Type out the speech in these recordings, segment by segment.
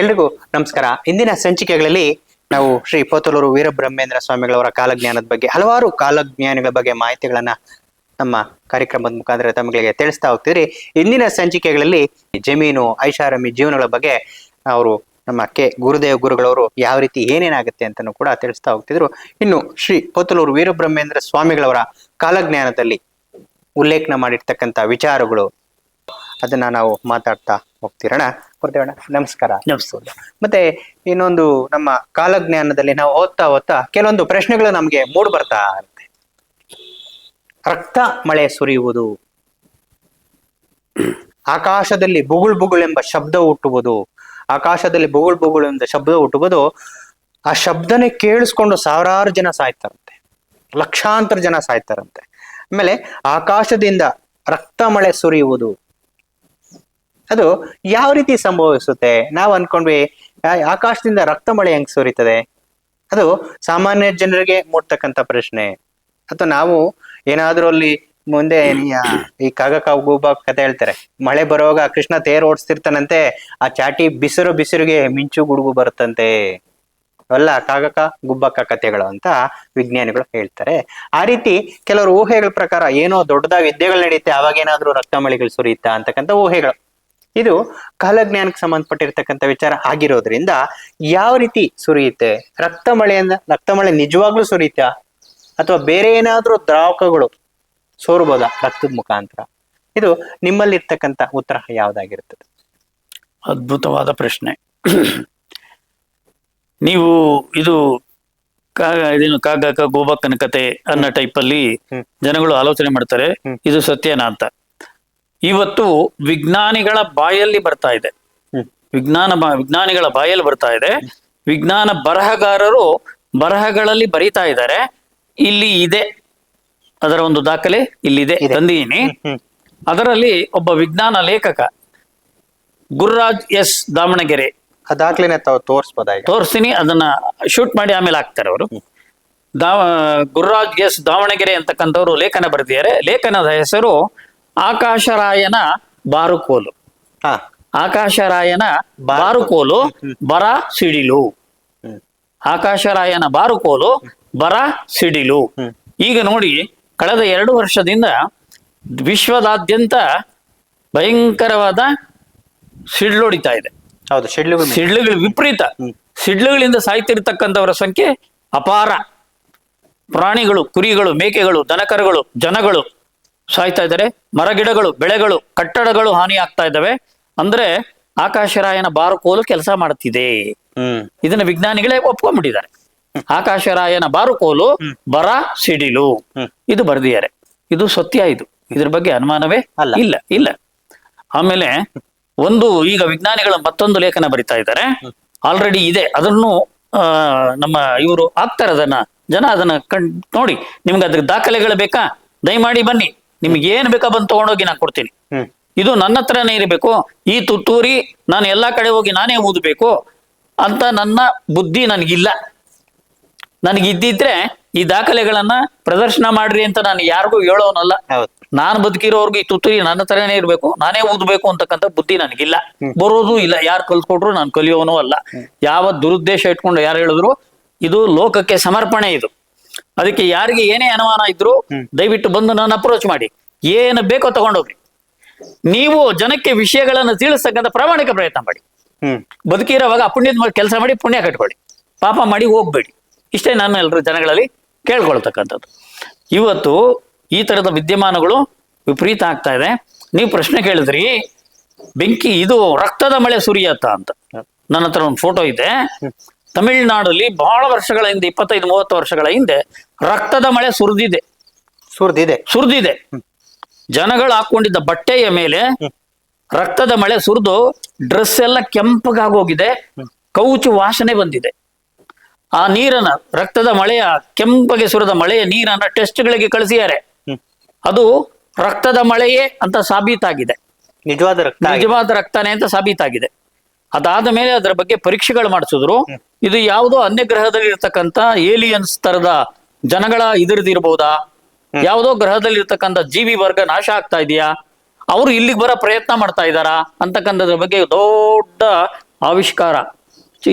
ಎಲ್ರಿಗೂ ನಮಸ್ಕಾರ. ಇಂದಿನ ಸಂಚಿಕೆಗಳಲ್ಲಿ ನಾವು ಶ್ರೀ ಪೋತಲೂರು ವೀರಬ್ರಹ್ಮೇಂದ್ರ ಸ್ವಾಮಿಗಳವರ ಕಾಲಜ್ಞಾನದ ಬಗ್ಗೆ, ಹಲವಾರು ಕಾಲಜ್ಞಾನಿಗಳ ಬಗ್ಗೆ ಮಾಹಿತಿಗಳನ್ನ ನಮ್ಮ ಕಾರ್ಯಕ್ರಮದ ಮುಖಾಂತರ ತಮಗೆ ತಿಳಿಸ್ತಾ ಹೋಗ್ತಿದ್ರಿ ಇಂದಿನ ಸಂಚಿಕೆಗಳಲ್ಲಿ ಜಮೀನು, ಐಷಾರಾಮಿ ಜೀವನಗಳ ಬಗ್ಗೆ ಅವರು ನಮ್ಮ ಕೆ. ಗುರುದೇವ್ ಗುರುಗಳವರು ಯಾವ ರೀತಿ ಏನೇನಾಗುತ್ತೆ ಅಂತಲೂ ಕೂಡ ತಿಳಿಸ್ತಾ ಹೋಗ್ತಿದ್ರು. ಇನ್ನು ಶ್ರೀ ಪೋತಲೂರು ವೀರಬ್ರಹ್ಮೇಂದ್ರ ಸ್ವಾಮಿಗಳವರ ಕಾಲಜ್ಞಾನದಲ್ಲಿ ಉಲ್ಲೇಖನ ಮಾಡಿರ್ತಕ್ಕಂಥ ವಿಚಾರಗಳು ಅದನ್ನ ನಾವು ಮಾತಾಡ್ತಾ ಹೋಗ್ತಿರೋಣ? ಗುರುದೇವಣ್ಣ ನಮಸ್ಕಾರ. ನಮಸ್ಕಾರ. ಮತ್ತೆ ಇನ್ನೊಂದು ನಮ್ಮ ಕಾಲಜ್ಞಾನದಲ್ಲಿ ನಾವು ಓದ್ತಾ ಓದ್ತಾ ಕೆಲವೊಂದು ಪ್ರಶ್ನೆಗಳು ನಮ್ಗೆ ಮೂಡ್ ಬರ್ತಾ ಇರುತ್ತೆ. ರಕ್ತ ಮಳೆ ಸುರಿಯುವುದು. ಆಕಾಶದಲ್ಲಿ ಬುಗುಳ್ ಬುಗುಳ್ ಎಂಬ ಶಬ್ದ ಹುಟ್ಟುವುದು. ಆಕಾಶದಲ್ಲಿ ಬುಗುಳ್ ಬುಗುಳ್ ಎಂಬ ಶಬ್ದ ಹುಟ್ಟುವುದು. ಆ ಶಬ್ದನೇ ಕೇಳಿಸ್ಕೊಂಡು ಸಾವಿರಾರು ಜನ ಸಾಯ್ತಾರಂತೆ. ಲಕ್ಷಾಂತರ ಜನ ಸಾಯ್ತಾರಂತೆ. ಆಮೇಲೆ ಆಕಾಶದಿಂದ ರಕ್ತ ಮಳೆ ಸುರಿಯುವುದು. ಅದು ಯಾವ ರೀತಿ ಸಂಭವಿಸುತ್ತೆ? ನಾವು ಅನ್ಕೊಂಡ್ವಿ ಆಕಾಶದಿಂದ ರಕ್ತ ಮಳೆ ಹೆಂಗ್ ಸುರಿತದೆ? ಅದು ಸಾಮಾನ್ಯ ಜನರಿಗೆ ಮೂಡ್ತಕ್ಕಂತ ಪ್ರಶ್ನೆ. ಅಥವಾ ನಾವು ಏನಾದ್ರೂ ಅಲ್ಲಿ ಮುಂದೆ ಈ- ಈ ಕಾಗ ಕಾಗೂಬ ಕತೆ ಹೇಳ್ತಾರೆ, ಮಳೆ ಬರುವಾಗ ಕೃಷ್ಣ ತೇರ್ ಓಡಿಸ್ತಿರ್ತಾನಂತೆ, ಆ ಚಾಟಿ ಬಿಸಿರು ಬಿಸಿರುಗೆ ಮಿಂಚು ಗುಡುಗು ಬರುತ್ತಂತೆ. ಅವೆಲ್ಲ ಕಾಗಕ ಗುಬ್ಬಕ್ಕ ಕಥೆಗಳು ಅಂತ ವಿಜ್ಞಾನಿಗಳು ಹೇಳ್ತಾರೆ. ಆ ರೀತಿ ಕೆಲವರು ಊಹೆಗಳ ಪ್ರಕಾರ ಏನೋ ದೊಡ್ಡದಾಗಿ ವಿದ್ಯೆಗಳು ನಡೆಯುತ್ತೆ ಅವಾಗ ಏನಾದ್ರೂ ರಕ್ತ ಮಳೆಗಳು ಸುರಿಯುತ್ತಾ ಅಂತಕ್ಕಂಥ ಊಹೆಗಳು. ಇದು ಕಾಲಜ್ಞಾನಕ್ಕೆ ಸಂಬಂಧಪಟ್ಟಿರ್ತಕ್ಕಂಥ ವಿಚಾರ ಆಗಿರೋದ್ರಿಂದ ಯಾವ ರೀತಿ ಸುರಿಯುತ್ತೆ? ರಕ್ತ ಮಳೆಯಿಂದ ರಕ್ತ ಮಳೆ ನಿಜವಾಗ್ಲೂ ಸುರಿಯುತ್ತಾ? ಅಥವಾ ಬೇರೆ ಏನಾದರೂ ದ್ರಾವಕಗಳು ಸೋರ್ಬೋದ ರಕ್ತದ ಮುಖಾಂತರ? ಇದು ನಿಮ್ಮಲ್ಲಿರ್ತಕ್ಕಂಥ ಉತ್ತರ ಯಾವುದಾಗಿರುತ್ತದೆ? ಅದ್ಭುತವಾದ ಪ್ರಶ್ನೆ. ನೀವು ಇದು ಕಾಗ ಇದೇನು ಕಾಗಕ ಗೋಬಕ್ಕನ ಕತೆ ಅನ್ನೋ ಟೈಪ್ ಅಲ್ಲಿ ಜನಗಳು ಆಲೋಚನೆ ಮಾಡ್ತಾರೆ ಇದು ಸತ್ಯನಾ ಅಂತ. ಇವತ್ತು ವಿಜ್ಞಾನಿಗಳ ಬಾಯಲ್ಲಿ ಬರ್ತಾ ಇದೆ. ವಿಜ್ಞಾನ ವಿಜ್ಞಾನಿಗಳ ಬಾಯಲ್ಲಿ ಬರ್ತಾ ಇದೆ. ವಿಜ್ಞಾನ ಬರಹಗಾರರು ಬರಹಗಳಲ್ಲಿ ಬರೀತಾ ಇದ್ದಾರೆ. ಇಲ್ಲಿ ಇದೆ. ಅದರ ಒಂದು ದಾಖಲೆ ಇಲ್ಲಿದೆ ಹ್ಮ್ ಅದರಲ್ಲಿ ಒಬ್ಬ ವಿಜ್ಞಾನ ಲೇಖಕ ಗುರುರಾಜ್ ಎಸ್ ದಾವಣಗೆರೆ. ಆ ದಾಖಲೆನ ತಾವು ತೋರಿಸ್ಬೋದಾ ತೋರಿಸ್ತೀನಿ ಅದನ್ನ ಶೂಟ್ ಮಾಡಿ ಆಮೇಲೆ ಹಾಕ್ತಾರೆ ಅವರು. ದಾವ ಗುರುರಾಜ್ ಎಸ್ ದಾವಣಗೆರೆ ಅಂತಕ್ಕಂಥವ್ರು ಲೇಖನ ಬರೆದಿದ್ದಾರೆ. ಲೇಖನದ ಹೆಸರು ಆಕಾಶರಾಯನ ಬಾರುಕೋಲು. ಆಕಾಶರಾಯನ ಬಾರುಕೋಲು ಬರ ಸಿಡಿಲು. ಆಕಾಶರಾಯನ ಬಾರುಕೋಲು ಬರ ಸಿಡಿಲು. ಈಗ ನೋಡಿ ಕಳೆದ ಎರಡು ವರ್ಷದಿಂದ ವಿಶ್ವದಾದ್ಯಂತ ಭಯಂಕರವಾದ ಸಿಡ್ಲೊಡಿತಾ ಇದೆ. ಹೌದು ಸಿಡ್ಲು ಮೀನು. ಸಿಡ್ಲುಗಳು ವಿಪರೀತ. ಸಿಡ್ಲುಗಳಿಂದ ಸಾಯ್ತಿರ್ತಕ್ಕಂಥವರ ಸಂಖ್ಯೆ ಅಪಾರ. ಪ್ರಾಣಿಗಳು ಕುರಿಗಳು ಮೇಕೆಗಳು ದನಕರುಗಳು ಜನಗಳು ಸಾಯ್ತಾ ಇದ್ದಾರೆ. ಮರಗಿಡಗಳು ಬೆಳೆಗಳು ಕಟ್ಟಡಗಳು ಹಾನಿ ಆಗ್ತಾ ಇದ್ದಾವೆ. ಅಂದ್ರೆ ಆಕಾಶರಾಯನ ಬಾರುಕೋಲು ಕೆಲಸ ಮಾಡುತ್ತಿದೆ ಇದನ್ನ ವಿಜ್ಞಾನಿಗಳೇ ಒಪ್ಕೊಂಡ್ಬಿಟ್ಟಿದ್ದಾರೆ. ಆಕಾಶರಾಯನ ಬಾರುಕೋಲು ಬರ ಸಿಡಿಲು. ಇದು ಬರೆದಿದ್ದಾರೆ. ಇದು ಸತ್ಯ ಇದು. ಇದ್ರ ಬಗ್ಗೆ ಅನುಮಾನವೇ ಅಲ್ಲ. ಇಲ್ಲ ಇಲ್ಲ. ಆಮೇಲೆ ಒಂದು ಈಗ ವಿಜ್ಞಾನಿಗಳ ಮತ್ತೊಂದು ಲೇಖನ ಬರಿತಾ ಇದ್ದಾರೆ. ಆಲ್ರೆಡಿ ಇದೆ. ಅದನ್ನು ನಮ್ಮ ಇವರು ಆಗ್ತಾರೆ ಅದನ್ನ ಜನ ಅದನ್ನ ಕಣ್ ನೋಡಿ. ನಿಮ್ಗೆ ಅದ್ರ ದಾಖಲೆಗಳು ಬೇಕಾ? ದಯಮಾಡಿ ಬನ್ನಿ. ನಿಮ್ಗೆ ಏನ್ ಬೇಕಾ ಬಂದು ತಗೊಂಡೋಗಿ ನಾನು ಕೊಡ್ತೀನಿ. ಇದು ನನ್ನ ಹತ್ರನೇ ಇರಬೇಕು. ಈ ತುತ್ತೂರಿ ನಾನು ಎಲ್ಲಾ ಕಡೆ ಹೋಗಿ ನಾನೇ ಓದಬೇಕು ಅಂತ ನನ್ನ ಬುದ್ಧಿ ನನಗಿಲ್ಲ. ನನಗಿದ್ದಿದ್ರೆ ಈ ದಾಖಲೆಗಳನ್ನ ಪ್ರದರ್ಶನ ಮಾಡ್ರಿ ಅಂತ ನಾನು ಯಾರಿಗೂ ಹೇಳೋನಲ್ಲ. ನಾನು ಬದುಕಿರೋರ್ಗು ಈ ತುತ್ತೂರಿ ನನ್ನ ಹತ್ರನೇ ಇರಬೇಕು. ನಾನೇ ಓದಬೇಕು ಅಂತಕ್ಕಂಥ ಬುದ್ಧಿ ನನಗಿಲ್ಲ. ಬರೋದು ಇಲ್ಲ. ಯಾರು ಕಲ್ತ್ಕೊಟ್ರು ನಾನು ಕಲಿಯೋನು ಅಲ್ಲ. ಯಾವ ದುರುದ್ದೇಶ ಇಟ್ಕೊಂಡು ಯಾರು ಹೇಳಿದ್ರು ಇದು ಲೋಕಕ್ಕೆ ಸಮರ್ಪಣೆ ಇದು. ಅದಕ್ಕೆ ಯಾರಿಗೆ ಏನೇ ಅನುಮಾನ ಇದ್ರು ದಯವಿಟ್ಟು ಬಂದು ನನ್ನ ಅಪ್ರೋಚ್ ಮಾಡಿ. ಏನು ಬೇಕೋ ತಗೊಂಡೋಗ್ರಿ. ನೀವು ಜನಕ್ಕೆ ವಿಷಯಗಳನ್ನು ತಿಳಿಸ್ತಕ್ಕಂಥ ಪ್ರಾಮಾಣಿಕ ಪ್ರಯತ್ನ ಮಾಡಿ. ಹ್ಮ್. ಬದುಕಿರೋವಾಗ ಪುಣ್ಯದ ಕೆಲಸ ಮಾಡಿ ಪುಣ್ಯ ಕಟ್ಕೊಳ್ಳಿ. ಪಾಪ ಮಾಡಿ ಹೋಗ್ಬೇಡಿ. ಇಷ್ಟೇ ನಾನು ಎಲ್ಲರೂ ಜನಗಳಲ್ಲಿ ಕೇಳ್ಕೊಳ್ತಕ್ಕಂಥದ್ದು. ಇವತ್ತು ಈ ತರದ ವಿದ್ಯಮಾನಗಳು ವಿಪರೀತ ಆಗ್ತಾ ಇದೆ. ನೀವು ಪ್ರಶ್ನೆ ಕೇಳಿದ್ರಿ ಬೆಂಕಿ ಇದು ರಕ್ತದ ಮಳೆ ಸುರಿಯತ್ತ ಅಂತ. ನನ್ನ ಹತ್ರ ಒಂದು ಫೋಟೋ ಇದೆ. ತಮಿಳುನಾಡಲ್ಲಿ ಬಹಳ ವರ್ಷಗಳ ಹಿಂದೆ ಇಪ್ಪತ್ತೈದು ಮೂವತ್ತು ವರ್ಷಗಳ ಹಿಂದೆ ರಕ್ತದ ಮಳೆ ಸುರಿದಿದೆ. ಸುರಿದಿದೆ. ಸುರಿದಿದೆ. ಜನಗಳು ಹಾಕೊಂಡಿದ್ದ ಬಟ್ಟೆಯ ಮೇಲೆ ರಕ್ತದ ಮಳೆ ಸುರಿದು ಡ್ರೆಸ್ ಎಲ್ಲ ಕೆಂಪಗಾಗೋಗಿದೆ ಕೌಚು ವಾಸನೆ ಬಂದಿದೆ. ಆ ನೀರನ್ನ ರಕ್ತದ ಮಳೆಯ ಕೆಂಪಗೆ ಸುರಿದ ಮಳೆಯ ನೀರನ್ನ ಟೆಸ್ಟ್ಗಳಿಗೆ ಕಳಿಸಿದ್ದಾರೆ. ಹ್ಮ್. ಅದು ರಕ್ತದ ಮಳೆಯೇ ಅಂತ ಸಾಬೀತಾಗಿದೆ. ನಿಜವಾದ ರಕ್ತ ನಿಜವಾದ ರಕ್ತನೇ ಅಂತ ಸಾಬೀತಾಗಿದೆ. ಅದಾದ ಮೇಲೆ ಅದರ ಬಗ್ಗೆ ಪರೀಕ್ಷೆಗಳು ಮಾಡಿಸಿದ್ರು. ಇದು ಯಾವುದೋ ಅನ್ಯ ಗ್ರಹದಲ್ಲಿ ಇರ್ತಕ್ಕಂಥ ಏಲಿಯನ್ಸ್ ತರದ ಜನಗಳ ಇದ್ರದಿರ್ಬೋದಾ? ಯಾವುದೋ ಗ್ರಹದಲ್ಲಿ ಇರ್ತಕ್ಕಂಥ ಜೀವಿ ವರ್ಗ ನಾಶ ಆಗ್ತಾ ಇದೆಯಾ? ಅವರು ಇಲ್ಲಿಗೆ ಬರೋ ಪ್ರಯತ್ನ ಮಾಡ್ತಾ ಇದ್ದಾರಾ? ಅಂತಕ್ಕಂಥದ್ರ ಬಗ್ಗೆ ದೊಡ್ಡ ಆವಿಷ್ಕಾರ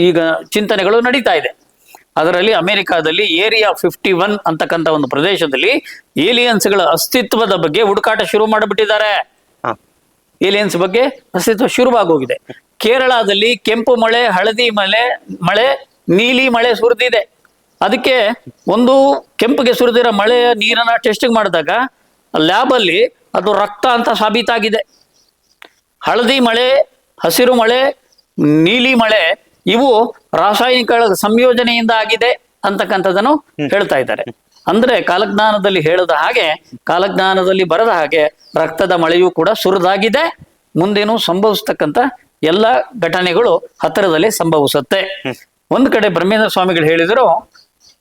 ಈಗ ಚಿಂತನೆಗಳು ನಡೀತಾ ಇದೆ. ಅದರಲ್ಲಿ ಅಮೆರಿಕಾದಲ್ಲಿ ಏರಿಯಾ ಫಿಫ್ಟಿ ಒನ್ ಅಂತಕ್ಕಂಥ ಒಂದು ಪ್ರದೇಶದಲ್ಲಿ ಏಲಿಯನ್ಸ್ಗಳ ಅಸ್ತಿತ್ವದ ಬಗ್ಗೆ ಹುಡುಕಾಟ ಶುರು ಮಾಡಿಬಿಟ್ಟಿದ್ದಾರೆ. ಏಲಿಯನ್ಸ್ ಬಗ್ಗೆ ಅಸ್ತಿತ್ವ ಶುರುವಾಗೋಗಿದೆ. ಕೇರಳದಲ್ಲಿ ಕೆಂಪು ಮಳೆ ಹಳದಿ ಮಳೆ ಮಳೆ ನೀಲಿ ಮಳೆ ಸುರಿದಿದೆ. ಅದಕ್ಕೆ ಒಂದು ಕೆಂಪಿಗೆ ಸುರಿದಿರೋ ಮಳೆಯ ನೀರನ್ನ ಟೆಸ್ಟಿಂಗ್ ಮಾಡಿದಾಗ ಲ್ಯಾಬಲ್ಲಿ ಅದು ರಕ್ತ ಅಂತ ಸಾಬೀತಾಗಿದೆ. ಹಳದಿ ಮಳೆ ಹಸಿರು ಮಳೆ ನೀಲಿ ಮಳೆ ಇವು ರಾಸಾಯನಿಕ ಸಂಯೋಜನೆಯಿಂದ ಆಗಿದೆ ಅಂತಕ್ಕಂಥದ್ದನ್ನು ಹೇಳ್ತಾ ಇದ್ದಾರೆ. ಅಂದ್ರೆ ಕಾಲಜ್ಞಾನದಲ್ಲಿ ಹೇಳದ ಹಾಗೆ ಕಾಲಜ್ಞಾನದಲ್ಲಿ ಬರದ ಹಾಗೆ ರಕ್ತದ ಮಳೆಯೂ ಕೂಡ ಸುರಿದಾಗಿದೆ. ಮುಂದೇನು ಸಂಭವಿಸ್ತಕ್ಕಂಥ ಎಲ್ಲ ಘಟನೆಗಳು ಹತ್ತಿರದಲ್ಲಿ ಸಂಭವಿಸುತ್ತೆ. ಒಂದು ಕಡೆ ಬ್ರಹ್ಮೇಂದ್ರ ಸ್ವಾಮಿಗಳು ಹೇಳಿದರು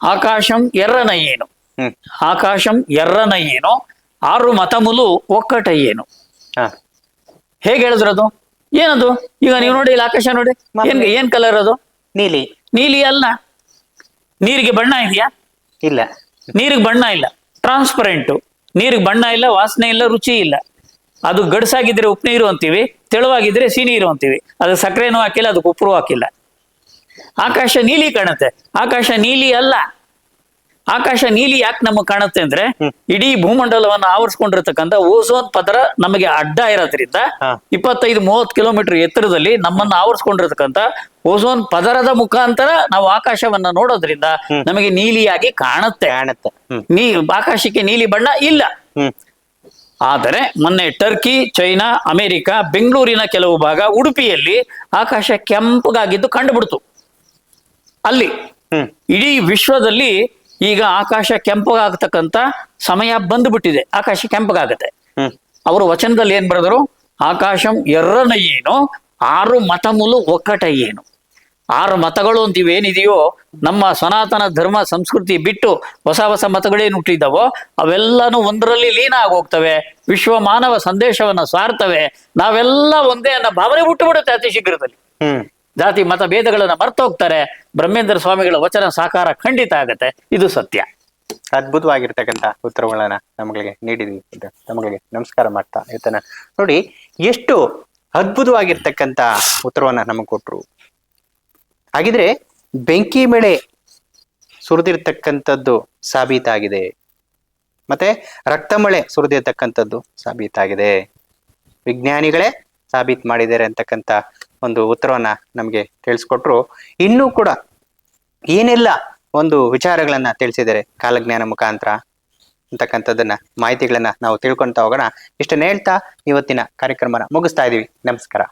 ಆಕಾಶಂ ಎರ್ರನ ಏನು? ಆಕಾಶಂ ಎರ್ರನ ಏನು? ಆರು ಮತಮುಲು ಒಕ್ಕಟ ಏನು? ಹಾ. ಹೇಗೆ ಹೇಳಿದ್ರು ಅದು? ಏನದು? ಈಗ ನೀವು ನೋಡಿ ಇಲ್ಲಿ ಆಕಾಶ ನೋಡಿ. ಏನ್ ಏನ್ ಕಲರ್ ಅದು? ನೀಲಿ. ನೀಲಿ ಅಲ್ಲ. ನೀರಿಗೆ ಬಣ್ಣ ಇದೆಯಾ? ಇಲ್ಲ. ನೀರಿಗೆ ಬಣ್ಣ ಇಲ್ಲ. ಟ್ರಾನ್ಸ್ಪರೆಂಟು ನೀರಿಗೆ ಬಣ್ಣ ಇಲ್ಲ ವಾಸನೆ ಇಲ್ಲ ರುಚಿ ಇಲ್ಲ. ಅದು ಗಡ್ಸಾಗಿದ್ರೆ ಉಪ್ಪು ನೀರು ಅಂತೀವಿ ತೆಳುವಾಗಿದ್ರೆ ಸಿಹಿ ನೀರು ಅಂತೀವಿ. ಅದು ಸಕ್ಕರೆನೂ ಹಾಕಿಲ್ಲ ಅದಕ್ಕೆ ಉಪ್ಪು ಹಾಕಿಲ್ಲ. ಆಕಾಶ ನೀಲಿ ಕಾಣುತ್ತೆ. ಆಕಾಶ ನೀಲಿ ಅಲ್ಲ. ಆಕಾಶ ನೀಲಿ ಯಾಕೆ ನಮಗೆ ಕಾಣುತ್ತೆ ಅಂದ್ರೆ ಇಡೀ ಭೂಮಂಡಲವನ್ನು ಆವರಿಸ್ಕೊಂಡಿರ್ತಕ್ಕಂಥ ಓಝೋನ್ ಪದರ ನಮಗೆ ಅಡ್ಡ ಇರೋದ್ರಿಂದ. ಇಪ್ಪತ್ತೈದು ಮೂವತ್ತು ಕಿಲೋಮೀಟರ್ ಎತ್ತರದಲ್ಲಿ ನಮ್ಮನ್ನ ಆವರಿಸ್ಕೊಂಡಿರ್ತಕ್ಕಂಥ ಓಝೋನ್ ಪದರದ ಮುಖಾಂತರ ನಾವು ಆಕಾಶವನ್ನ ನೋಡೋದ್ರಿಂದ ನಮಗೆ ನೀಲಿಯಾಗಿ ಕಾಣುತ್ತೆ. ಕಾಣುತ್ತೆ. ನೀ ಆಕಾಶಕ್ಕೆ ನೀಲಿ ಬಣ್ಣ ಇಲ್ಲ. ಆದರೆ ಮೊನ್ನೆ ಟರ್ಕಿ ಚೈನಾ ಅಮೆರಿಕ ಬೆಂಗಳೂರಿನ ಕೆಲವು ಭಾಗ ಉಡುಪಿಯಲ್ಲಿ ಆಕಾಶ ಕೆಂಪಗಾಗಿದ್ದು ಕಂಡುಬಿಡ್ತು. ಅಲ್ಲಿ ಇಡೀ ವಿಶ್ವದಲ್ಲಿ ಈಗ ಆಕಾಶ ಕೆಂಪಗಾಗತಕ್ಕಂತ ಸಮಯ ಬಂದುಬಿಟ್ಟಿದೆ. ಆಕಾಶ ಕೆಂಪಗಾಗತ್ತೆ. ಅವರು ವಚನದಲ್ಲಿ ಏನ್ ಬರೆದರು? ಆಕಾಶಂ ಎರ್ರನ ಏನು ಆರು ಮತಮುಲು ಒಕ್ಕಟ ಏನು ಆರು ಮತಗಳು ಅಂತ ಇವೇನಿದೆಯೋ ನಮ್ಮ ಸನಾತನ ಧರ್ಮ ಸಂಸ್ಕೃತಿ ಬಿಟ್ಟು ಹೊಸ ಹೊಸ ಮತಗಳೇನು ಹುಟ್ಟಿದ್ದಾವೋ ಅವೆಲ್ಲನೂ ಒಂದರಲ್ಲಿ ಲೀನ ಆಗೋಗ್ತವೆ. ವಿಶ್ವ ಮಾನವ ಸಂದೇಶವನ್ನ ಸಾರ್ತವೆ. ನಾವೆಲ್ಲ ಒಂದೇ ಅನ್ನೋ ಭಾವನೆ ಹುಟ್ಟು ಬಿಡುತ್ತೆ ಅತಿ ಶೀಘ್ರದಲ್ಲಿ ಹ್ಮ್. ಜಾತಿ ಮತ ಭೇದಗಳನ್ನ ಮರ್ತೋಗ್ತಾರೆ. ಬ್ರಹ್ಮೇಂದ್ರ ಸ್ವಾಮಿಗಳ ವಚನ ಸಾಕಾರ ಖಂಡಿತ ಆಗತ್ತೆ. ಇದು ಸತ್ಯ. ಅದ್ಭುತವಾಗಿರ್ತಕ್ಕಂಥ ಉತ್ತರಗಳನ್ನ ನಮಗೆ ನೀಡಿದ್ವಿ ನಮಗೆ ನಮಸ್ಕಾರ ಮಾಡ್ತಾ ಇವತ್ತನ ನೋಡಿ ಎಷ್ಟು ಅದ್ಭುತವಾಗಿರ್ತಕ್ಕಂಥ ಉತ್ತರವನ್ನ ನಮಗೆ ಕೊಟ್ರು. ಹಾಗಿದ್ರೆ ಬೆಂಕಿ ಮಳೆ ಸುರಿದಿರ್ತಕ್ಕಂಥದ್ದು ಸಾಬೀತಾಗಿದೆ. ಮತ್ತೆ ರಕ್ತ ಮಳೆ ಸುರಿದಿರ್ತಕ್ಕಂಥದ್ದು ಸಾಬೀತಾಗಿದೆ. ವಿಜ್ಞಾನಿಗಳೇ ಸಾಬೀತು ಮಾಡಿದ್ದಾರೆ ಅಂತಕ್ಕಂಥ ಒಂದು ಉತ್ತರವನ್ನ ನಮಗೆ ತಿಳಿಸ್ಕೊಟ್ರು. ಇನ್ನೂ ಕೂಡ ಏನೆಲ್ಲ ಒಂದು ವಿಚಾರಗಳನ್ನ ತಿಳಿಸಿದ್ದಾರೆ ಕಾಲಜ್ಞಾನ ಮುಖಾಂತರ ಅಂತಕ್ಕಂಥದ್ದನ್ನ ಮಾಹಿತಿಗಳನ್ನ ನಾವು ತಿಳ್ಕೊಂತ ಹೋಗೋಣ. ಇಷ್ಟನ್ನ ಹೇಳ್ತಾ ಇವತ್ತಿನ ಕಾರ್ಯಕ್ರಮನ ಮುಗಿಸ್ತಾ ಇದೀವಿ. ನಮಸ್ಕಾರ.